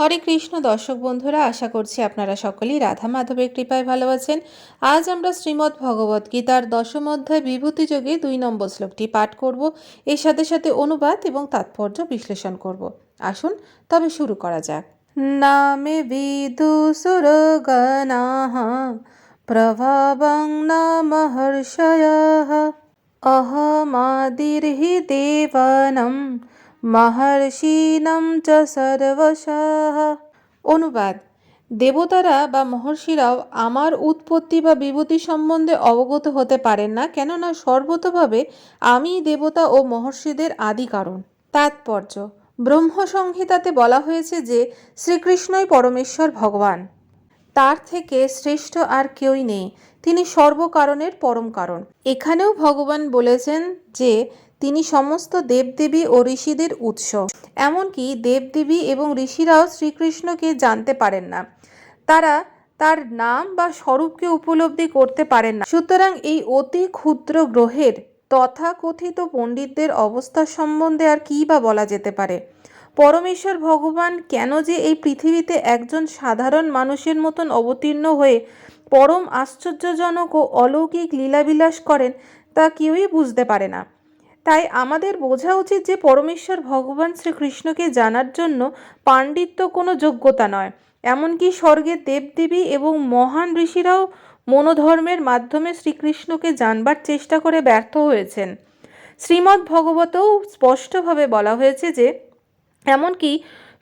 হরে কৃষ্ণ। দর্শক বন্ধুরা, আশা করছি আপনারা সকলেই রাধা মাধবের কৃপায় ভালো আছেন। আজ আমরা শ্রীমদ্ ভগবত গীতার দশম অধ্যায় বিভূতি যোগে দুই নম্বর শ্লোকটি পাঠ করব। এর সাথে সাথে অনুবাদ এবং তাৎপর্য বিশ্লেষণ করব। আসুন, তবে শুরু করা যাক। নামে বিদুসুরগণাः প্রভাবং না মহর্ষয়ः অহমাদির্হি দেবানম মহর্ষিণম চ সর্বশः। অনুবাদ। দেবতারা বা মহর্ষিরাও আমার উৎপত্তি বা বিভূতি সম্বন্ধে অবগত হতে পারেন না, কেননা সর্বতভাবে আমি দেবতা ও মহর্ষিদের আদি কারণ। তাৎপর্য। ব্রহ্মসংহিতাতে বলা হয়েছে যে, শ্রীকৃষ্ণই পরমেশ্বর ভগবান। তার থেকে শ্রেষ্ঠ আর কেউই নেই। তিনি সর্বকারণের পরম কারণ। এখানেও ভগবান বলেছেন যে তিনি সমস্ত দেবদেবী ও ঋষিদের উৎস। এমনকি দেবদেবী এবং ঋষিরাও শ্রীকৃষ্ণকে জানতে পারেন না। তারা তার নাম বা স্বরূপকে উপলব্ধি করতে পারেন না। সুতরাং এই অতি ক্ষুদ্র গ্রহের তথাকথিত পণ্ডিতদের অবস্থা সম্বন্ধে আর কী বা বলা যেতে পারে? পরমেশ্বর ভগবান কেন যে এই পৃথিবীতে একজন সাধারণ মানুষের মতন অবতীর্ণ হয়ে পরম আশ্চর্যজনক ও অলৌকিক লীলাবিলাস করেন, তা কেউই বুঝতে পারে না। তাই আমাদের বোঝা উচিত যে পরমেশ্বর ভগবান শ্রীকৃষ্ণকে জানার জন্য পাণ্ডিত্য কোনো যোগ্যতা নয়। এমনকি স্বর্গের দেবদেবী এবং মহান ঋষিরাও মনোধর্মের মাধ্যমে শ্রীকৃষ্ণকে জানবার চেষ্টা করে ব্যর্থ হয়েছেন। শ্রীমদ্ ভগবতেও স্পষ্টভাবে বলা হয়েছে যে, এমনকি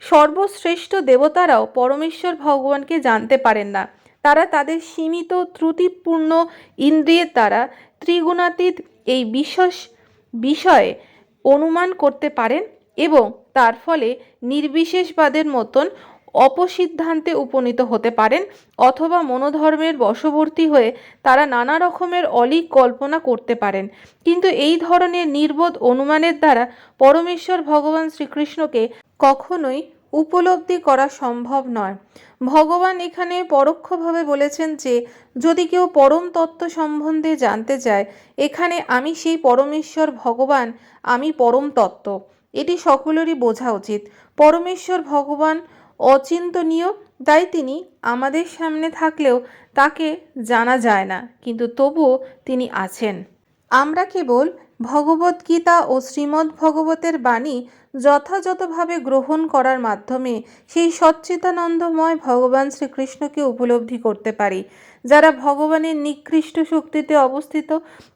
সর্বশ্রেষ্ঠ দেবতারাও পরমেশ্বর ভগবানকে জানতে পারেন না। তারা তাদের সীমিত ত্রুটিপূর্ণ ইন্দ্রিয়ের দ্বারা ত্রিগুণাতীত এই বিশেষ বিষয়ে অনুমান করতে পারেন এবং তার ফলে নির্বিশেষবাদের মতন অপসিদ্ধান্তে উপনীত হতে পারেন অথবা মনোধর্মের বশবর্তী হয়ে তারা নানা রকমের অলিক কল্পনা করতে পারেন। কিন্তু এই ধরনের নির্বোধ অনুমানের দ্বারা পরমেশ্বর ভগবান শ্রীকৃষ্ণকে কখনোই উপলব্ধি করা সম্ভব নয়। ভগবান এখানে পরোক্ষভাবে বলেছেন যে, যদি কেউ পরম তত্ত্ব সম্বন্ধে জানতে চায়, এখানে আমি সেই পরমেশ্বর ভগবান, আমি পরম তত্ত্ব। এটি সকলেরই বোঝা উচিত। পরমেশ্বর ভগবান অচিন্তনীয়, তাই তিনি আমাদের সামনে থাকলেও তাকে জানা যায় না, কিন্তু তবুও তিনি আছেন। আমরা কেবল ভগবদ্গীতা ও শ্রীমদ্ ভগবতের বাণী যথাযথভাবে গ্রহণ করার মাধ্যমে সেই সচ্চিতানন্দময় ভগবান শ্রীকৃষ্ণকে উপলব্ধি করতে পারি। যারা ভগবানের নিকৃষ্ট শক্তিতে অবস্থিত,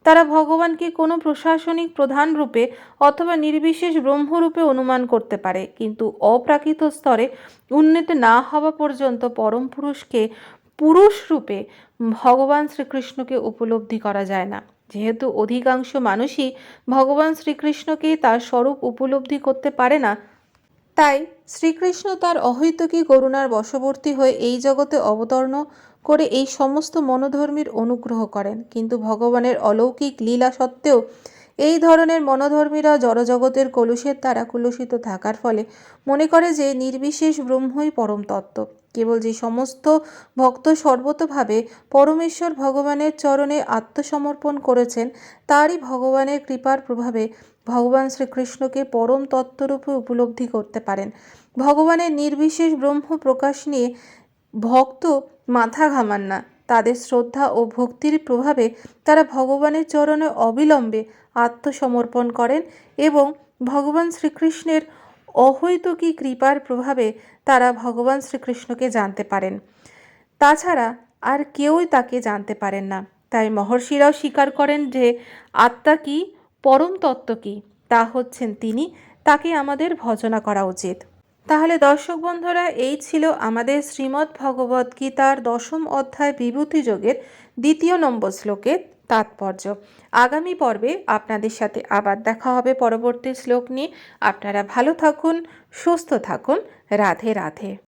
তারা ভগবানকে কোনো প্রশাসনিক প্রধান রূপে অথবা নির্বিশেষ ব্রহ্মরূপে অনুমান করতে পারে। কিন্তু অপ্রাকৃত স্তরে উন্নীত না হওয়া পর্যন্ত পরম পুরুষকে পুরুষ রূপে ভগবান শ্রীকৃষ্ণকে উপলব্ধি করা যায় না। যেহেতু অধিকাংশ মানুষই ভগবান শ্রীকৃষ্ণকে তার স্বরূপ উপলব্ধি করতে পারে না, তাই শ্রীকৃষ্ণ তার অহৈতুকী করুণার বশবর্তী হয়ে এই জগতে অবতর্ণ করে এই সমস্ত মনোধর্মীর অনুগ্রহ করেন। কিন্তু ভগবানের অলৌকিক লীলা সত্ত্বেও এই ধরনের মনোধর্মীরা জড়জগতের কলুষের দ্বারা কুলুষিত থাকার ফলে মনে করে যে নির্বিশেষ ব্রহ্মই পরম তত্ত্ব। কেবল যে সমস্ত ভক্ত সর্বতভাবে পরমেশ্বর ভগবানের চরণে আত্মসমর্পণ করেছেন, তারই ভগবানের কৃপার প্রভাবে ভগবান শ্রীকৃষ্ণকে পরম তত্ত্বরূপে উপলব্ধি করতে পারেন। ভগবানের নির্বিশেষ ব্রহ্ম প্রকাশ নিয়ে ভক্ত মাথা ঘামান না। তাদের শ্রদ্ধা ও ভক্তির প্রভাবে তারা ভগবানের চরণে অবিলম্বে আত্মসমর্পণ করেন এবং ভগবান শ্রীকৃষ্ণের অহৈতুকী কৃপার প্রভাবে তারা ভগবান শ্রীকৃষ্ণকে জানতে পারেন। তাছাড়া আর কেউই তাকে জানতে পারেন না। তাই মহর্ষিরাও স্বীকার করেন যে, আত্মা কি, পরম তত্ত্ব কি, তা হচ্ছেন তিনি, তাকে আমাদের ভজনা করা উচিত। তাহলে দর্শক বন্ধুরা, এই ছিল আমাদের শ্রীমদ্ ভগবদ গীতার দশম অধ্যায় বিভূতি যোগের দ্বিতীয় নম্বর শ্লোকের তাৎপর্য। আগামী পর্বে আপনাদের সাথে আবার দেখা হবে পরবর্তী শ্লোক নিয়ে। আপনারা ভালো থাকুন, সুস্থ থাকুন। রাধে রাধে।